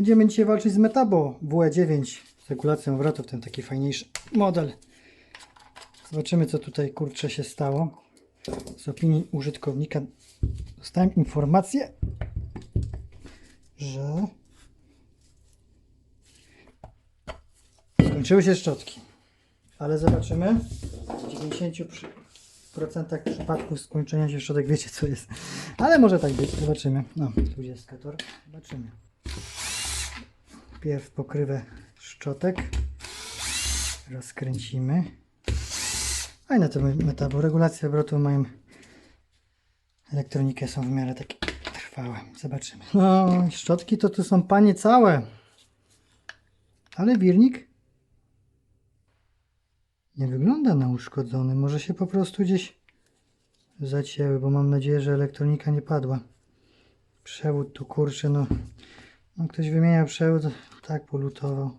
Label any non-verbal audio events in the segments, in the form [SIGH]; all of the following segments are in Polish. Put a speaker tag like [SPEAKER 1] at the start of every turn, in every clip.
[SPEAKER 1] Będziemy dzisiaj walczyć z Metabo WE9 z regulacją obrotów, ten taki fajniejszy model. Zobaczymy co tutaj kurczę się stało. Z opinii użytkownika dostałem informację, że skończyły się szczotki. Ale zobaczymy. W 90% przypadków skończenia się szczotek wiecie co jest. Ale może tak być. Zobaczymy. No, tu jest kator. Zobaczymy. Pierw pokrywę szczotek. Rozkręcimy. Fajne to metabo. Regulacje obrotu mają elektronikę są w miarę takie trwałe. Zobaczymy. No, szczotki to tu są panie całe. Ale wirnik nie wygląda na uszkodzony. Może się po prostu gdzieś zacięły, bo mam nadzieję, że elektronika nie padła. Przewód tu kurczę, no. No ktoś wymieniał przewód, tak polutował.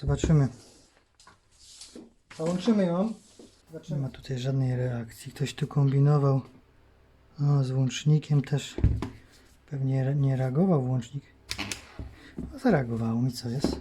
[SPEAKER 1] Zobaczymy. Połączymy ją. Zobaczymy. Nie ma tutaj żadnej reakcji. Ktoś tu kombinował. O, z łącznikiem też. Pewnie nie reagował włącznik. No, zareagowało mi, co jest.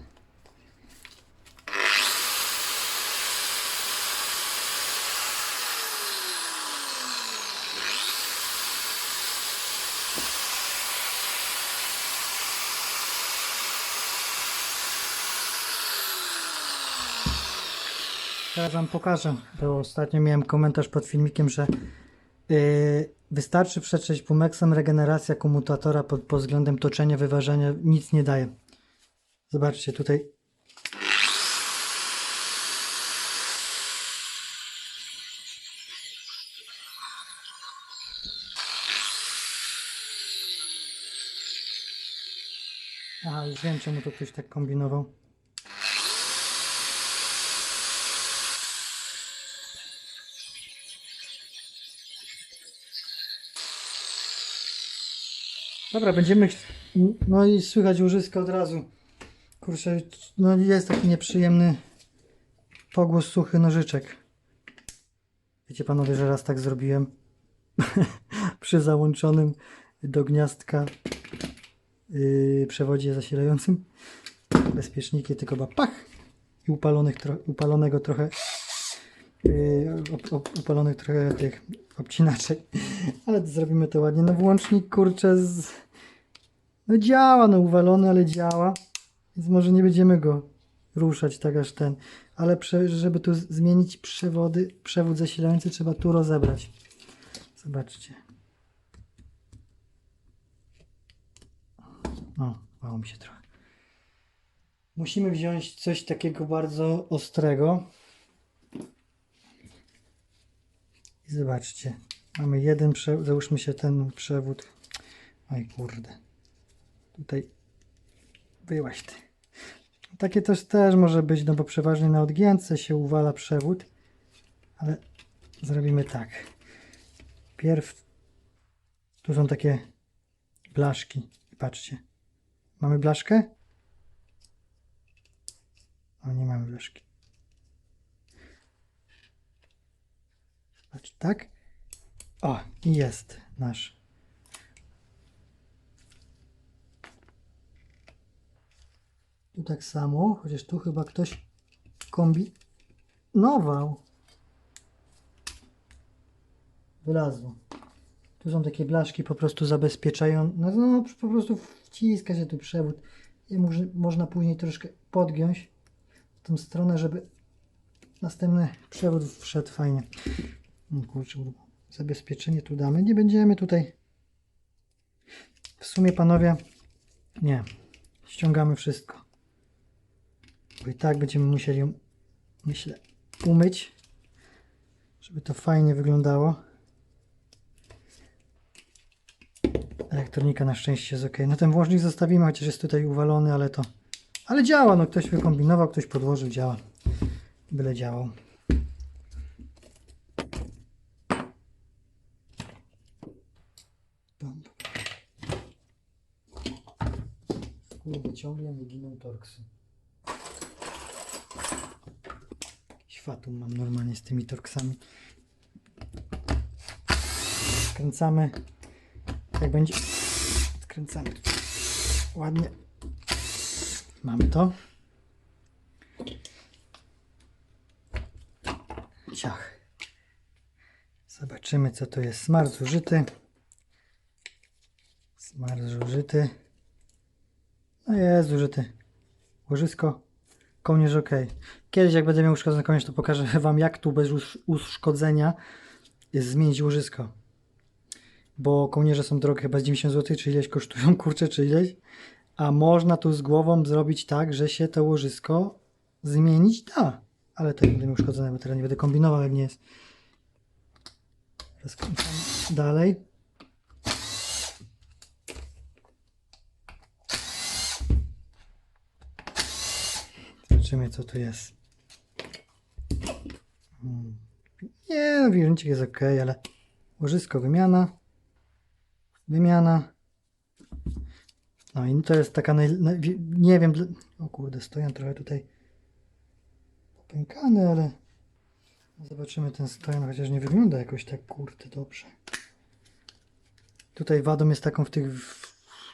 [SPEAKER 1] Teraz Wam pokażę, bo ostatnio miałem komentarz pod filmikiem, że yy, wystarczy przetrzeć Pumexem, regeneracja komutatora pod, pod względem toczenia, wyważenia nic nie daje. Zobaczcie tutaj. Aha, już wiem czemu to ktoś tak kombinował. Dobra, będziemy. No i słychać łożysko od razu. Kurczę, no jest taki nieprzyjemny pogłos suchy nożyczek. Wiecie panowie, że raz tak zrobiłem [LAUGHS] przy załączonym do gniazdka yy, przewodzie zasilającym. Bezpieczniki tylko chyba pach i upalonych tro, upalonego trochę yy, upalonych trochę tych obcinaczek. [LAUGHS] Ale zrobimy to ładnie. No włącznik kurczę z... No działa, no uwalony, ale działa. Więc może nie będziemy go ruszać tak aż ten. Ale prze, żeby tu zmienić przewody, przewód zasilający trzeba tu rozebrać. Zobaczcie. No, mało mi się trochę. Musimy wziąć coś takiego bardzo ostrego. I zobaczcie. Mamy jeden załóżmy się ten przewód. Oj kurde. Tutaj byłaś ty. Takie też też może być, no bo przeważnie na odgięce się uwala przewód. Ale zrobimy tak. Pierw tu są takie blaszki. Patrzcie. Mamy blaszkę? O, nie mamy blaszki. Patrz, tak? O, jest nasz. Tu tak samo, chociaż tu chyba ktoś kombinował. Wylazło. Tu są takie blaszki po prostu zabezpieczają. No, no po prostu wciska się tu przewód. I może, można później troszkę podgiąć w tą stronę, żeby następny przewód wszedł fajnie. No kurczę, zabezpieczenie tu damy. Nie będziemy tutaj. W sumie panowie, nie. Ściągamy wszystko. Bo i tak będziemy musieli ją, myślę, umyć, żeby to fajnie wyglądało. Elektronika na szczęście jest ok. No ten włącznik zostawimy, chociaż jest tutaj uwalony, ale to. Ale działa, no ktoś wykombinował, ktoś podłożył, działa. Byle działał. Kurde, ciągle mi giną torksy. Światło mam normalnie z tymi torksami. Skręcamy. Jak będzie. Skręcamy. Ładnie Mamy to. Ciach. Zobaczymy, co to jest. Smar zużyty. Smar zużyty. No jest zużyty. Łożysko. Kołnierz ok. Kiedyś, jak będę miał uszkodzony kołnierz, to pokażę [LAUGHS] Wam, jak tu bez usz- uszkodzenia zmienić łożysko. Bo kołnierze są drogie, chyba z 90 zł, czy ileś kosztują, [LAUGHS] kurczę, czy ileś. A można tu z głową zrobić tak, że się to łożysko zmienić da. Ale to nie będę miał uszkodzone, bo teraz nie będę kombinował, jak nie jest. Dalej. Zobaczymy, co tu jest. Hmm. Nie, no, jest ok, ale łożysko wymiana. Wymiana. No i to jest taka naj... nie wiem, o kurde, stojan trochę tutaj popękany, ale zobaczymy ten stojan, chociaż nie wygląda jakoś tak kurde dobrze. Tutaj wadą jest taką w tych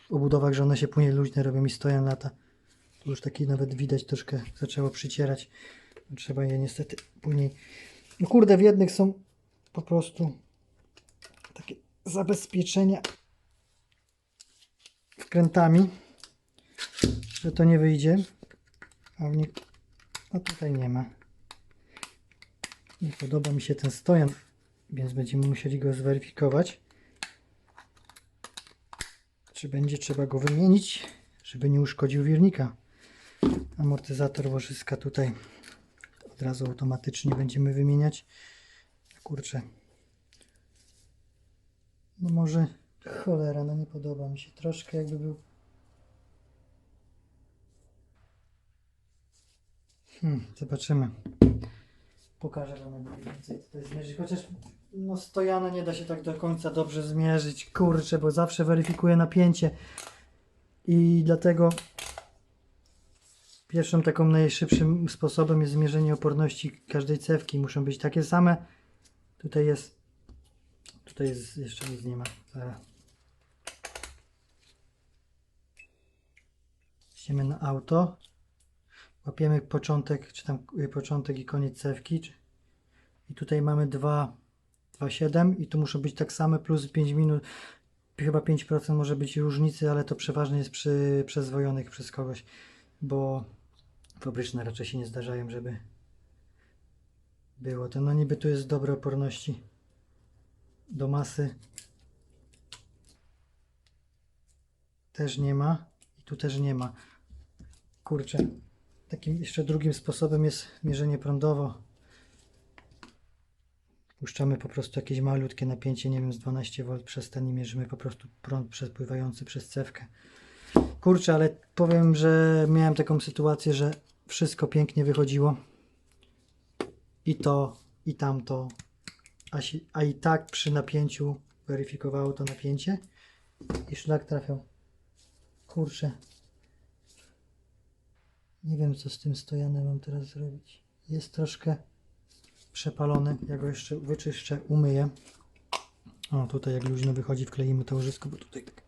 [SPEAKER 1] obudowach, że one się później luźne robią i stojan lata. Już taki nawet widać troszkę zaczęło przycierać. Trzeba je niestety później. No kurde, w jednych są po prostu takie zabezpieczenia wkrętami, że to nie wyjdzie. A w nie... No tutaj nie ma. Nie podoba mi się ten stojan, więc będziemy musieli go zweryfikować. Czy będzie trzeba go wymienić, żeby nie uszkodził wirnika. Amortyzator łożyska tutaj od razu automatycznie będziemy wymieniać. Kurczę. No może cholera, no nie podoba mi się. Troszkę jakby był. Hmm, zobaczymy. Pokażę wam mniej więcej jest zmierzyć. Chociaż no stojana nie da się tak do końca dobrze zmierzyć. Kurczę, bo zawsze weryfikuję napięcie. I dlatego pierwszym taką najszybszym sposobem jest zmierzenie oporności każdej cewki. Muszą być takie same. Tutaj jest. Tutaj jest, jeszcze nic nie ma. Zaraz. Idziemy na auto. Łapiemy początek, czy tam y, początek i koniec cewki. I tutaj mamy 2, 2,7 i tu muszą być tak same plus 5 minut. Chyba 5% może być różnicy, ale to przeważnie jest przy przezwojonych przez kogoś, bo fabryczne raczej się nie zdarzają, żeby było to. No niby tu jest dobre oporności do masy. Też nie ma i tu też nie ma. Kurczę. Takim jeszcze drugim sposobem jest mierzenie prądowo. Puszczamy po prostu jakieś malutkie napięcie, nie wiem, z 12V przez ten i mierzymy po prostu prąd przepływający przez cewkę. Kurczę, ale powiem, że miałem taką sytuację, że wszystko pięknie wychodziło. I to, i tamto. A, si- a i tak przy napięciu weryfikowało to napięcie. I szlak trafiał. Kurczę. Nie wiem, co z tym stojanem mam teraz zrobić. Jest troszkę przepalony. Ja go jeszcze wyczyszczę, umyję. O, tutaj jak luźno wychodzi, wkleimy to łożysko, bo tutaj tak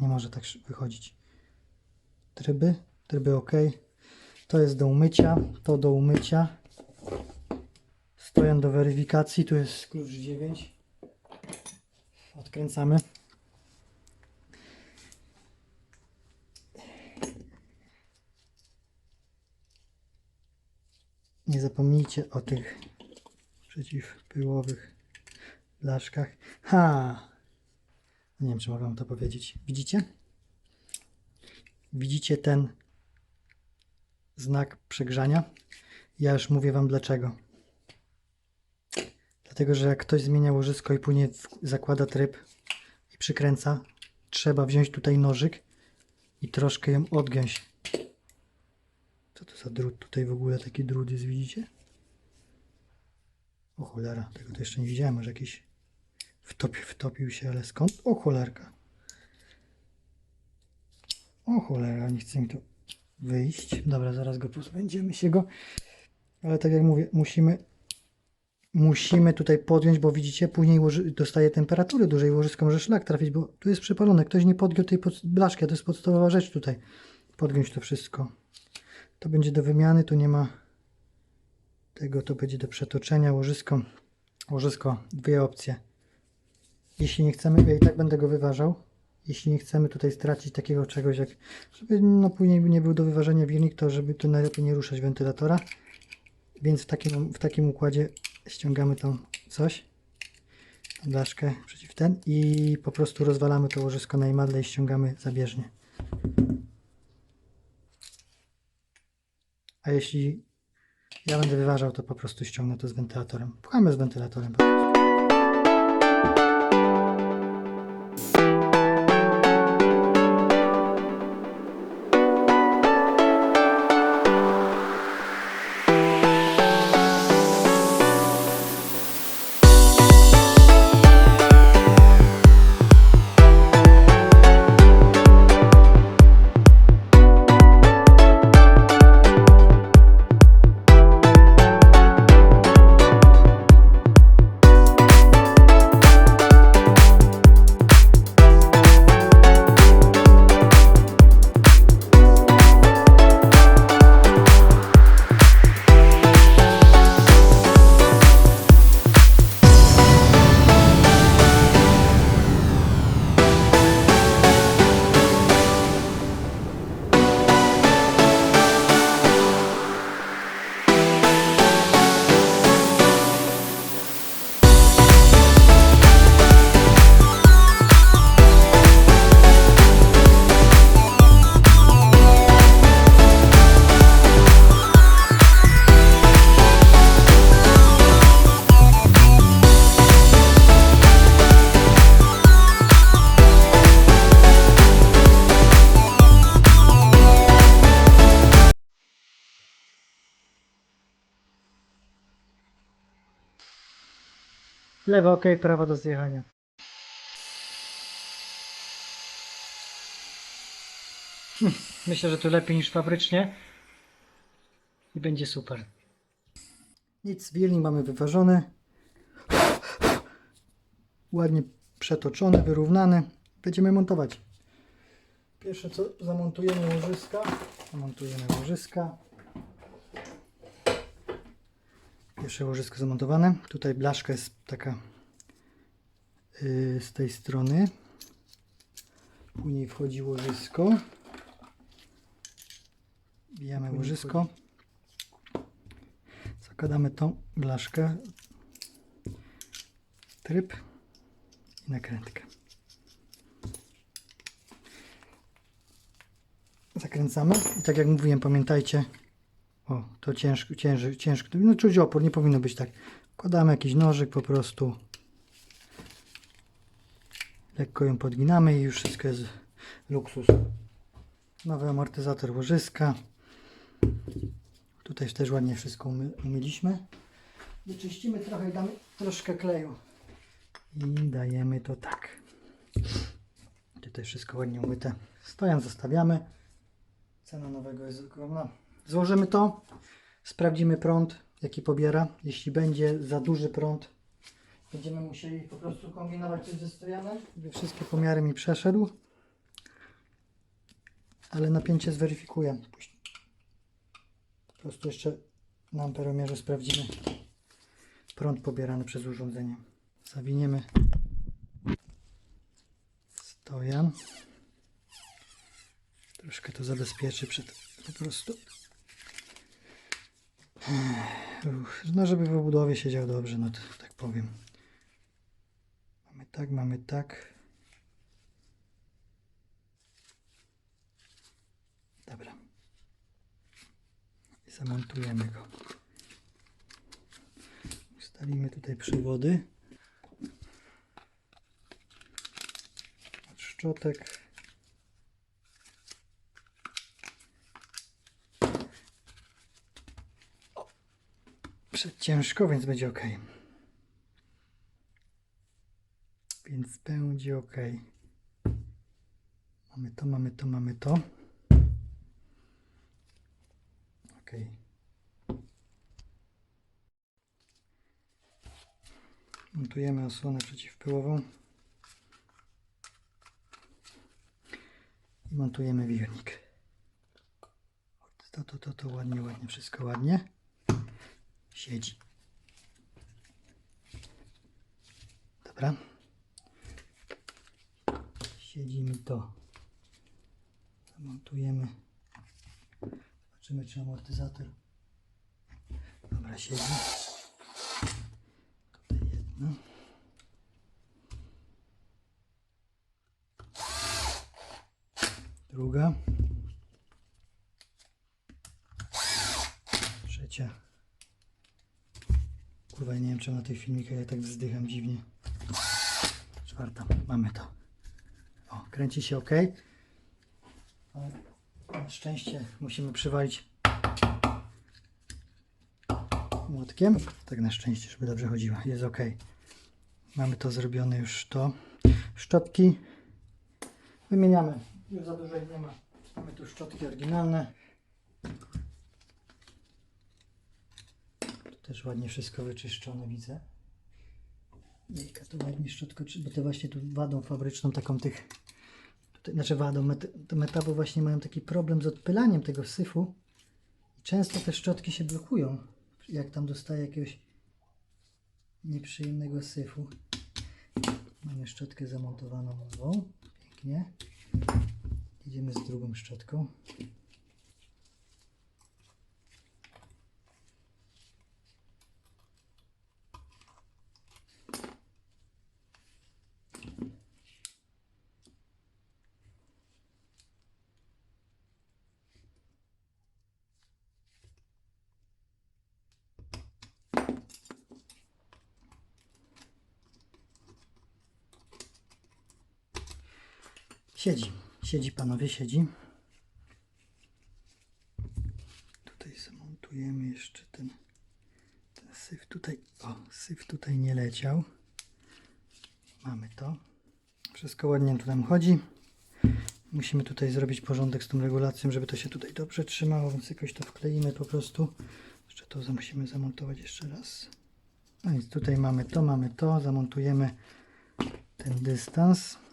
[SPEAKER 1] nie może tak wychodzić. Tryby, tryby ok. To jest do umycia, to do umycia. Stojan do weryfikacji, tu jest klucz 9. Odkręcamy. Nie zapomnijcie o tych przeciwpyłowych blaszkach. Ha! Nie wiem, czy mogę to powiedzieć. Widzicie? Widzicie ten znak przegrzania? Ja już mówię wam dlaczego. Dlatego, że jak ktoś zmienia łożysko i później zakłada tryb i przykręca, trzeba wziąć tutaj nożyk i troszkę ją odgiąć. Co to za drut? Tutaj w ogóle taki drut jest, widzicie? O cholera, tego to jeszcze nie widziałem, może jakiś wtopi, wtopił się, ale skąd? O cholerka. O cholera, nie chce mi to wyjść. Dobra, zaraz go pozbędziemy się go. Ale tak jak mówię, musimy musimy tutaj podjąć, bo widzicie, później dostaje temperatury dużej łożysko może szlak trafić, bo tu jest przypalone. Ktoś nie podgiął tej blaszki, a to jest podstawowa rzecz tutaj. podgiąć to wszystko. To będzie do wymiany, tu nie ma tego, to będzie do przetoczenia. Łożysko, łożysko, dwie opcje. Jeśli nie chcemy, ja i tak będę go wyważał. Jeśli nie chcemy tutaj stracić takiego czegoś, jak żeby no później nie był do wyważenia wirnik, to żeby tu najlepiej nie ruszać wentylatora. Więc w takim, w takim układzie ściągamy tą coś, tą blaszkę przeciw ten i po prostu rozwalamy to łożysko na imadle i ściągamy zabieżnie. A jeśli ja będę wyważał, to po prostu ściągnę to z wentylatorem. Pchamy z wentylatorem. po prostu. Lewo ok, prawo do zjechania. Hm, Myślę, że to lepiej niż fabrycznie. I będzie super. Nic, wirnik mamy wyważony. Ładnie przetoczony, wyrównany. Będziemy montować. Pierwsze co zamontujemy łożyska. Zamontujemy łożyska. Pierwsze łożysko zamontowane. Tutaj blaszka jest taka yy, z tej strony. Później wchodzi łożysko. Bijamy łożysko. Zakładamy tą blaszkę. Tryb i nakrętkę. Zakręcamy i tak jak mówiłem, pamiętajcie, o, to ciężko, ciężko, ciężko. No czuć opór, nie powinno być tak. Wkładamy jakiś nożyk po prostu. Lekko ją podginamy i już wszystko jest luksus. Nowy amortyzator łożyska. Tutaj też ładnie wszystko umy, umyliśmy. Wyczyścimy trochę i damy troszkę kleju. I dajemy to tak. Tutaj wszystko ładnie umyte. Stojan zostawiamy. Cena nowego jest ogromna. Złożymy to, sprawdzimy prąd, jaki pobiera. Jeśli będzie za duży prąd, będziemy musieli po prostu kombinować coś ze stojanem, żeby wszystkie pomiary mi przeszedł. Ale napięcie zweryfikuję. Po prostu jeszcze na amperomierze sprawdzimy prąd pobierany przez urządzenie. Zawiniemy stojan. Troszkę to zabezpieczy przed po prostu. No, żeby w obudowie siedział dobrze, no to tak powiem. Mamy tak, mamy tak. Dobra. I zamontujemy go. Ustalimy tutaj przewody. Od szczotek. Ciężko, więc będzie ok. Więc będzie ok. Mamy to, mamy to, mamy to. Ok. Montujemy osłonę przeciwpyłową. I montujemy wirnik. To, to, to, to ładnie, ładnie, wszystko ładnie. Siedzi. Dobra. Siedzi mi to. Zamontujemy. Zobaczymy, czy amortyzator. Dobra, siedzi. Tutaj jedno. Druga. Trzecia. Kurwa, nie wiem czemu na tych filmikach ja tak wzdycham dziwnie. Czwarta. Mamy to. O, kręci się ok. Na szczęście musimy przywalić młotkiem. Tak na szczęście, żeby dobrze chodziła. Jest ok. Mamy to zrobione już to. Szczotki wymieniamy. Już za dużo ich nie ma. Mamy tu szczotki oryginalne. Też ładnie wszystko wyczyszczone widzę. Jejka, to ładnie szczotko, bo to właśnie tu wadą fabryczną taką tych, tutaj, znaczy wadą, met, te metaby właśnie mają taki problem z odpylaniem tego syfu często te szczotki się blokują, jak tam dostaje jakiegoś nieprzyjemnego syfu. Mamy szczotkę zamontowaną nową, pięknie. Idziemy z drugą szczotką. Siedzi, siedzi panowie, siedzi. Tutaj zamontujemy jeszcze ten, ten syf tutaj. O, syf tutaj nie leciał. Mamy to. Wszystko ładnie tu nam chodzi. Musimy tutaj zrobić porządek z tą regulacją, żeby to się tutaj dobrze trzymało, więc jakoś to wkleimy po prostu. Jeszcze to musimy zamontować jeszcze raz. No więc tutaj mamy to, mamy to. Zamontujemy ten dystans.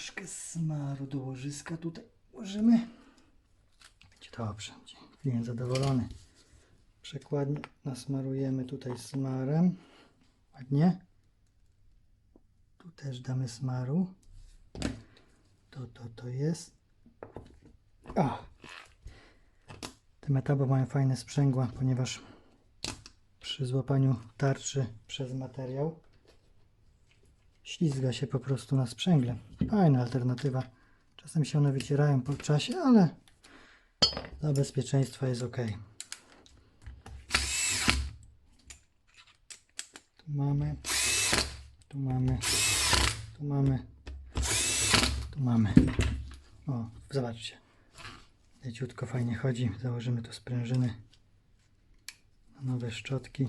[SPEAKER 1] Troszkę smaru do łożyska tutaj włożymy. Będzie dobrze, będzie klient zadowolony. Przekładnie nasmarujemy tutaj smarem. Ładnie. Tu też damy smaru. To, to, to jest. O! Te metabo mają fajne sprzęgła, ponieważ przy złapaniu tarczy przez materiał ślizga się po prostu na sprzęgle. Fajna alternatywa. Czasem się one wycierają po czasie, ale dla bezpieczeństwa jest ok. Tu mamy, tu mamy, tu mamy, tu mamy. O, zobaczcie. Leciutko fajnie chodzi. Założymy tu sprężyny nowe szczotki.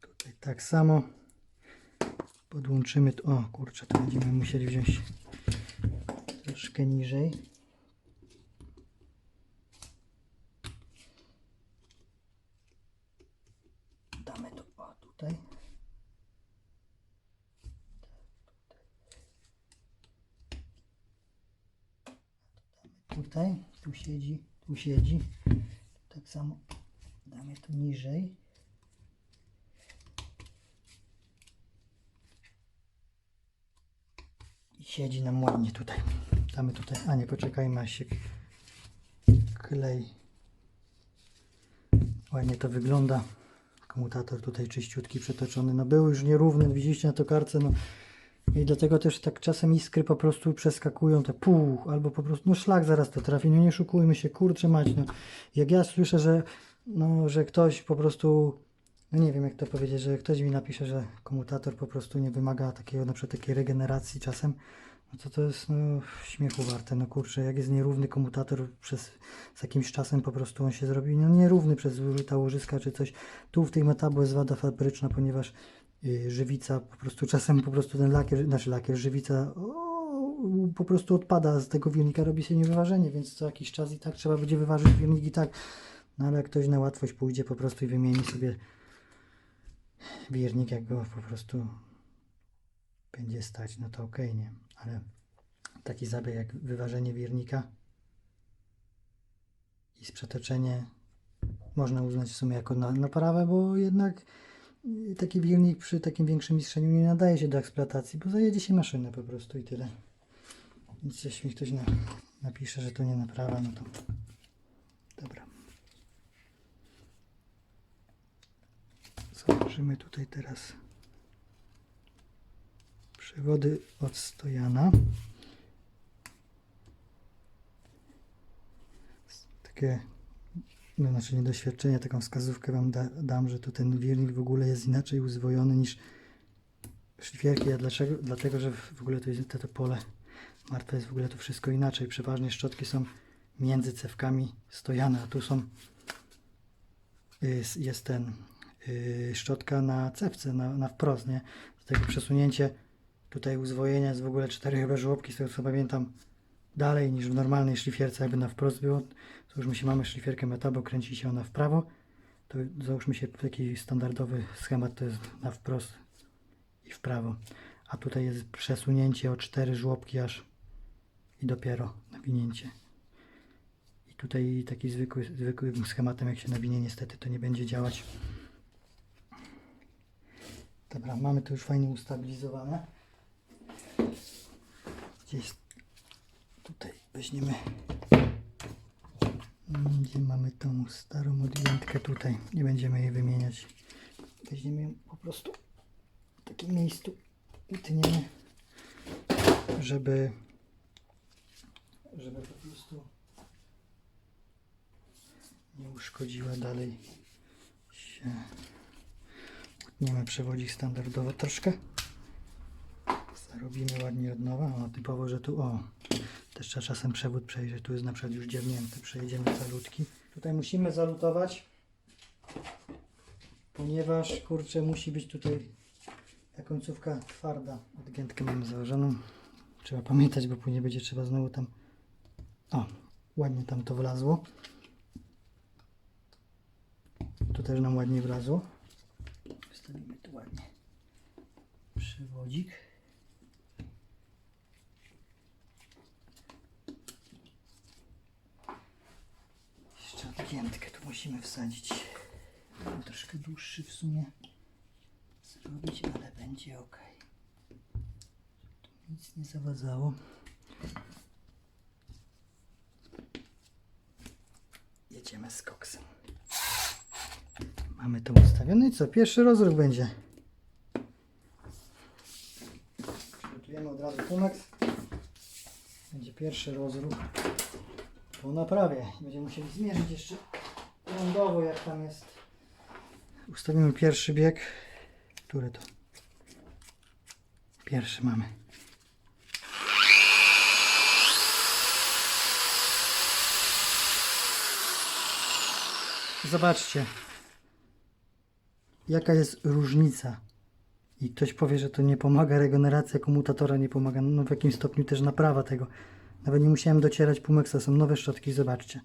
[SPEAKER 1] Tutaj tak samo podłączymy. tu- O kurczę, to będziemy musieli wziąć troszkę niżej. Damy to o tutaj. Tutaj, tu siedzi, tu siedzi. Tak samo damy tu niżej. Siedzi nam ładnie tutaj. Damy tutaj, a nie, poczekajmy aż się klej. Ładnie to wygląda. Komutator tutaj czyściutki, przetoczony. No był już nierówny, widzieliście na tokarce, no. I dlatego też tak czasem iskry po prostu przeskakują, te pół, albo po prostu, no szlak zaraz to trafi, no nie szukujmy się, kurczę mać, no. Jak ja słyszę, że, no, że ktoś po prostu, no nie wiem jak to powiedzieć, że ktoś mi napisze, że komutator po prostu nie wymaga takiego, na przykład takiej regeneracji czasem, no to to jest no, śmiechu warte, no kurczę, jak jest nierówny komutator przez, z jakimś czasem po prostu on się zrobi, no nierówny przez zużyta łożyska czy coś, tu w tych metabu jest wada fabryczna, ponieważ y, żywica po prostu czasem po prostu ten lakier, znaczy lakier, żywica o, po prostu odpada z tego wirnika, robi się niewyważenie, więc co jakiś czas i tak trzeba będzie wyważyć wirnik i tak, no ale jak ktoś na łatwość pójdzie po prostu i wymieni sobie wirnik, jak go po prostu będzie stać, no to okej, nie? Ale taki zabieg jak wyważenie wirnika i sprzetoczenie można uznać w sumie jako na- naprawę, bo jednak taki wirnik przy takim większym mistrzeniu nie nadaje się do eksploatacji, bo zajedzie się maszynę po prostu i tyle. Więc jeśli ktoś na, napisze, że to nie naprawa, no to dobra. Założymy tutaj teraz przewody od stojana. Takie, no znaczy nie taką wskazówkę Wam da, dam, że tu ten wirnik w ogóle jest inaczej uzwojony niż szlifierki. A dlaczego? Dlatego, że w ogóle to jest to, to pole martwe jest w ogóle to wszystko inaczej. Przeważnie szczotki są między cewkami stojane, a tu są jest, jest ten yy, szczotka na cewce, na, na wprost, nie? Dlatego przesunięcie tutaj uzwojenia jest w ogóle cztery żłobki, z tego co pamiętam, dalej niż w normalnej szlifierce, jakby na wprost było. Załóżmy się, mamy szlifierkę metabo, kręci się ona w prawo, to załóżmy się taki standardowy schemat to jest na wprost i w prawo. A tutaj jest przesunięcie o cztery żłobki aż i dopiero nawinięcie. I tutaj taki zwykły, zwykłym schematem jak się nawinie niestety to nie będzie działać. Dobra, mamy to już fajnie ustabilizowane. Gdzieś tutaj weźmiemy Mm, gdzie mamy tą starą odjętkę tutaj. Nie będziemy jej wymieniać. Weźmiemy ją po prostu w takim miejscu utniemy, żeby żeby po prostu nie uszkodziła dalej się. Utniemy przewodzik standardowo troszkę. Zarobimy ładnie od nowa. O, typowo, że tu o, też trzeba czasem przewód przejrzeć. Tu jest na przykład już dziewnięty. Przejedziemy calutki. Tutaj musimy zalutować, ponieważ kurczę musi być tutaj ta końcówka twarda. Odgiętkę mamy założoną. Trzeba pamiętać, bo później będzie trzeba znowu tam. O, ładnie tam to wlazło. Tu też nam ładnie wlazło. Wstawimy tu ładnie przewodzik. Jeszcze odgiętkę tu musimy wsadzić. Troszkę dłuższy w sumie zrobić, ale będzie ok. Tu nic nie zawadzało. Jedziemy z koksem. Mamy to ustawione i co? Pierwszy rozruch będzie. Przygotujemy od razu Tumex. Będzie pierwszy rozruch po naprawie. Będziemy musieli zmierzyć jeszcze lądowo jak tam jest. Ustawimy pierwszy bieg. Który to? Pierwszy mamy. Zobaczcie, jaka jest różnica. I ktoś powie, że to nie pomaga, regeneracja komutatora nie pomaga. No w jakim stopniu też naprawa tego. Nawet nie musiałem docierać Pumexa, są nowe szczotki, zobaczcie.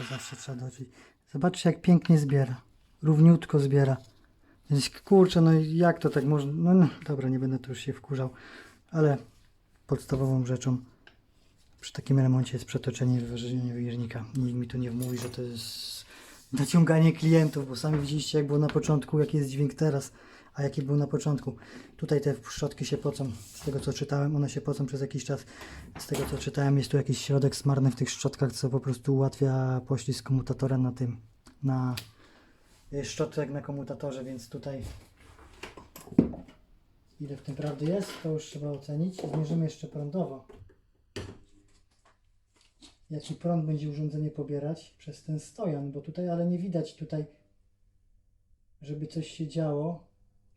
[SPEAKER 1] Jako zawsze trzeba doczyć. Zobaczcie jak pięknie zbiera. Równiutko zbiera. Więc kurczę, no jak to tak można? No, no dobra, nie będę tu już się wkurzał, ale podstawową rzeczą przy takim remoncie jest przetoczenie wyważenie wirnika. Nikt mi tu nie wmówi, że to jest naciąganie klientów, bo sami widzieliście jak było na początku, jaki jest dźwięk teraz, a jaki był na początku. Tutaj te szczotki się pocą, z tego co czytałem, one się pocą przez jakiś czas. Z tego co czytałem, jest tu jakiś środek smarny w tych szczotkach, co po prostu ułatwia poślizg komutatora na tym, na y, szczotek na komutatorze, więc tutaj ile w tym prawdy jest, to już trzeba ocenić. Zmierzymy jeszcze prądowo. Jaki prąd będzie urządzenie pobierać przez ten stojan, bo tutaj, ale nie widać tutaj, żeby coś się działo.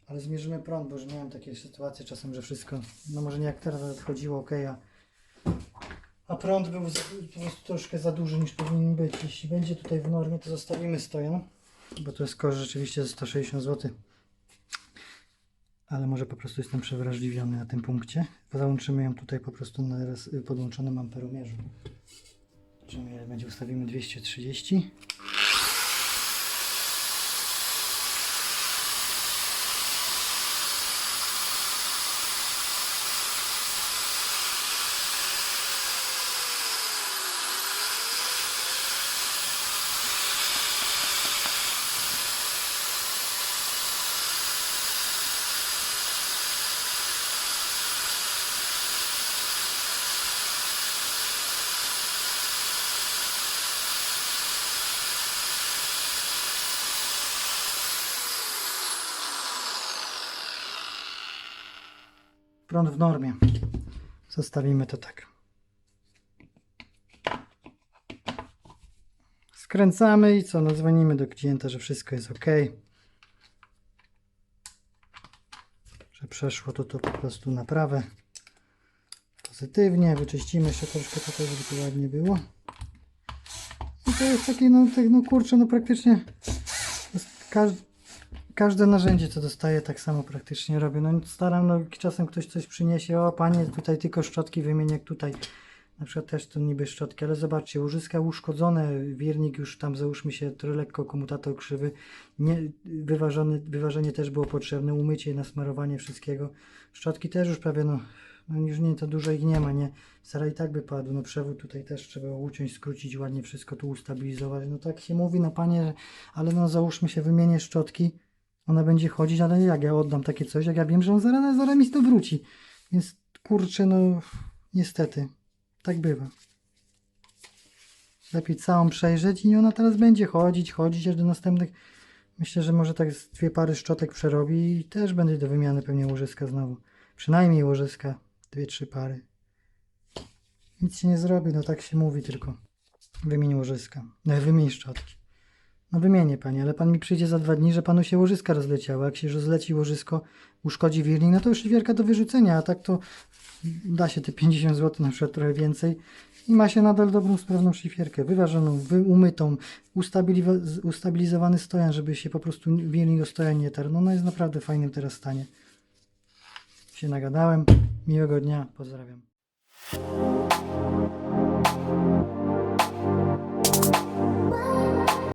[SPEAKER 1] Ale zmierzymy prąd, bo już miałem takie sytuacje czasem, że wszystko, no może nie jak teraz, ale wchodziło ok, a, a prąd był z, po prostu troszkę za duży niż powinien być. Jeśli będzie tutaj w normie, to zostawimy stojan. bo to jest koszt rzeczywiście ze 160 zł. Ale może po prostu jestem przewrażliwiony na tym punkcie. Załączymy ją tutaj po prostu na podłączonym amperomierzu. Ile będzie, ustawimy 230. W normie. Zostawimy to tak. Skręcamy i co? No dzwonimy do klienta, że wszystko jest ok. Że przeszło to, to po prostu naprawę. Pozytywnie. Wyczyścimy jeszcze troszkę tutaj, żeby to ładnie było. I to jest takie, no, tak, no kurczę, no praktycznie każdy, każde narzędzie, co dostaję, tak samo praktycznie robię. No staram, no czasem ktoś coś przyniesie, o panie, tutaj tylko szczotki wymienię, tutaj. Na przykład też to niby szczotki, ale zobaczcie, łożyska uszkodzone, wirnik już tam załóżmy się trochę lekko komutator krzywy, nie, wyważony, wyważenie też było potrzebne, umycie, nasmarowanie wszystkiego. Szczotki też już prawie, no, no już nie, to dużo ich nie ma, nie. Stara i tak by padł, no przewód tutaj też trzeba uciąć, skrócić ładnie wszystko, tu ustabilizować. No tak się mówi, no panie, ale no załóżmy się, wymienię szczotki, ona będzie chodzić, ale jak ja oddam takie coś, jak ja wiem, że on zaraz, zaraz mi to wróci. Więc kurczę, no niestety, tak bywa. Lepiej całą przejrzeć i ona teraz będzie chodzić, chodzić aż do następnych. Myślę, że może tak dwie pary szczotek przerobi i też będzie do wymiany pewnie łożyska znowu. Przynajmniej łożyska, dwie, trzy pary. Nic się nie zrobi, no tak się mówi tylko. Wymień łożyska, no wymień szczotki. No wymienię pani, ale pan mi przyjdzie za dwa dni, że panu się łożyska rozleciały. Jak się rozleci łożysko, uszkodzi wirnik, no to już szlifierka do wyrzucenia, a tak to da się te 50 zł, na przykład trochę więcej i ma się nadal dobrą, sprawną szlifierkę, wyważoną, wy, umytą, ustabilizowany stojan, żeby się po prostu wirnik o stojan nie tarł. No, no jest naprawdę fajnym teraz stanie. Się nagadałem. Miłego dnia, pozdrawiam.